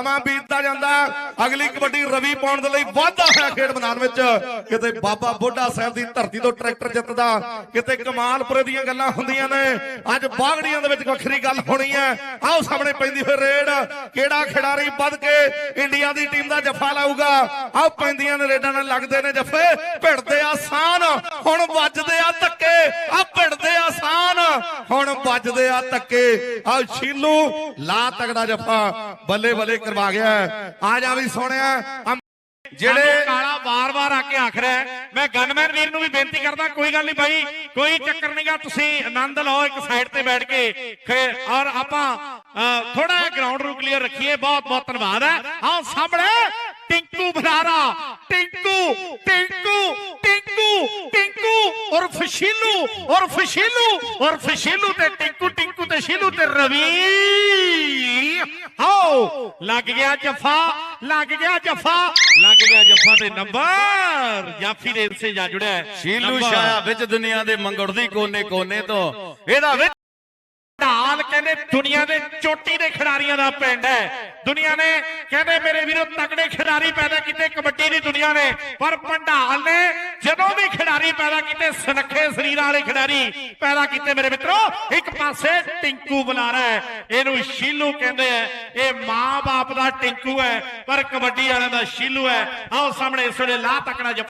ਸਮਾਂ ਬੀਤਦਾ ਜਾਂਦਾ। ਅਗਲੀ ਕਬੱਡੀ ਰਵੀ ਪਾਉਣ ਦੇ ਲਈ ਵਾਧਾ ਹੈ ਖੇਡ ਮੈਦਾਨ ਵਿੱਚ। ਕਿਤੇ ਬਾਬਾ ਬੋਡਾ ਸਾਹਿਬ ਦੀ ਧਰਤੀ ਤੋਂ ਟਰੈਕਟਰ ਜਿੱਤਦਾ। ਕਿਤੇ ਕਮਾਲਪੁਰੇ ਦੀਆਂ ਗੱਲਾਂ ਹੁੰਦੀਆਂ ਨੇ। ਅੱਜ ਬਾਗੜੀਆਂ ਦੇ ਵਿੱਚ ਵੱਖਰੀ ਗੱਲ ਹੋਣੀ ਹੈ। ਆਓ ਸਾਹਮਣੇ ਪੈਂਦੀ ਹੋਈ ਰੇਡ। ਕਿਹੜਾ ਖਿਡਾਰੀ ਵੱਧ ਕੇ ਇੰਡੀਆ ਦੀ ਟੀਮ ਦਾ ਜੱਫਾ ਲਾਊਗਾ? ਆਓ ਪੈਂਦੀਆਂ ਨੇ ਰੇਡਾਂ ਨਾਲ ਲੱਗਦੇ ਨੇ ਜੱਫੇ। ਭਿੜਦੇ ਆਸਾਨ ਹੁਣ ਵੱਜਦੇ ਆ ਧੱਕੇ ਆ ਭਿੜਦੇ ਆਸਾਨ ਹੁਣ ਵੱਜਦੇ ਆ ਧੱਕੇ। ਆ ਸ਼ੀਲੂ ਲਾ ਤਗੜਾ ਜੱਫਾ। ਬੱਲੇ ਬੱਲੇ ਕਰਵਾ ਗਿਆ ਆ ਜਾ ਵੀ ਸੋਹਣਿਆ। ਜਿਹੜੇ ਕਾਲਾ ਵਾਰ-ਵਾਰ ਆ ਕੇ ਆਖ ਰਿਹਾ ਮੈਂ ਗਨਮੈਨ ਵੀਰ ਨੂੰ ਵੀ ਬੇਨਤੀ ਕਰਦਾ, ਕੋਈ ਗੱਲ ਨਹੀਂ ਬਾਈ ਕੋਈ ਚੱਕਰ ਨਹੀਂਗਾ ਤੁਸੀਂ ਆਨੰਦ ਲਓ ਇੱਕ ਸਾਈਡ ਤੇ ਬੈਠ ਕੇ। ਖੇ- ਔਰ ਆਪਾਂ ਥੋੜਾ ਜਿਹਾ ਗਰਾਊਂਡ ਨੂੰ ਕਲੀਅਰ ਰੱਖੀਏ। ਬਹੁਤ ਬਹੁਤ ਧੰਨਵਾਦ ਹੈ। ਆਓ ਸਾਹਮਣੇ ਟਿੰਕੂ ਬਰਾਰਾ। ਟਿੰਕੂ ਟਿੰਕੂ। ਟਿੰਕੂ ਔਰ ਫਸ਼ੀਲੂ ਔਰ ਫਸ਼ੀਲੂ ਔਰ ਫਸ਼ੀਲੂ ਤੇ ਟਿੰਕੂ ਟਿੰਕੂ ਤੇ ਸ਼ੀਲੂ ਤੇ ਰਵੀ। ਹਾਓ ਲੱਗ ਗਿਆ ਜਫਾ ਲੱਗ ਗਿਆ ਜਫਾ ਲੱਗ ਗਿਆ ਜਫਾ ਤੇ ਨੰਬਰ। ਜਾਫੀ ਦੇ ਸੇ ਜਾ ਜੁੜਿਆ। ਸ਼ੀਲੂ। ਛਾਇਆ ਵਿੱਚ ਦੁਨੀਆ ਦੇ ਮੰਗੜਦੀ ਕੋਨੇ ਕੋਨੇ ਤੋਂ। ਇਹਦਾ ਵਿੱਚ ਢਾਲ ਕਹਿੰਦੇ ਦੁਨੀਆ ਦੇ ਚੋਟੀ ਦੇ ਖਿਡਾਰੀਆਂ ਦਾ ਪਿੰਡ ਹੈ। ਦੁਨੀਆ ਨੇ ਕਹਿੰਦੇ ਮੇਰੇ ਵੀਰੋ ਤਕੜੇ ਖਿਡਾਰੀ ਪੈਦਾ ਕੀਤੇ ਕਬੱਡੀ ਦੀ ਦੁਨੀਆ ਨੇ। ਪਰ ਪੰਡਾਲ ਨੇ ਖਿਡਾਰੀ ਪੈਦਾ ਕੀਤੇ, ਸੁਨੱਖੇ ਸਰੀਰਾਂ ਵਾਲੇ ਖਿਡਾਰੀ ਪੈਦਾ ਕੀਤੇ ਮੇਰੇ ਮਿੱਤਰੋ। ਇੱਕ ਪਾਸੇ ਟਿੰਕੂ ਬੁਲਾਰਾ ਹੈ, ਇਹਨੂੰ ਸ਼ੀਲੂ ਕਹਿੰਦੇ ਆ। ਇਹ ਮਾਂ-ਬਾਪ ਦਾ ਟਿੰਕੂ ਹੈ, ਪਰ ਕਬੱਡੀ ਵਾਲਿਆਂ ਦਾ ਸ਼ੀਲੂ ਹੈ। ਆਓ ਸਾਹਮਣੇ ਇਸ ਵੇਲੇ ਲਾ ਤੱਕਣਾ ਜੱਫਾ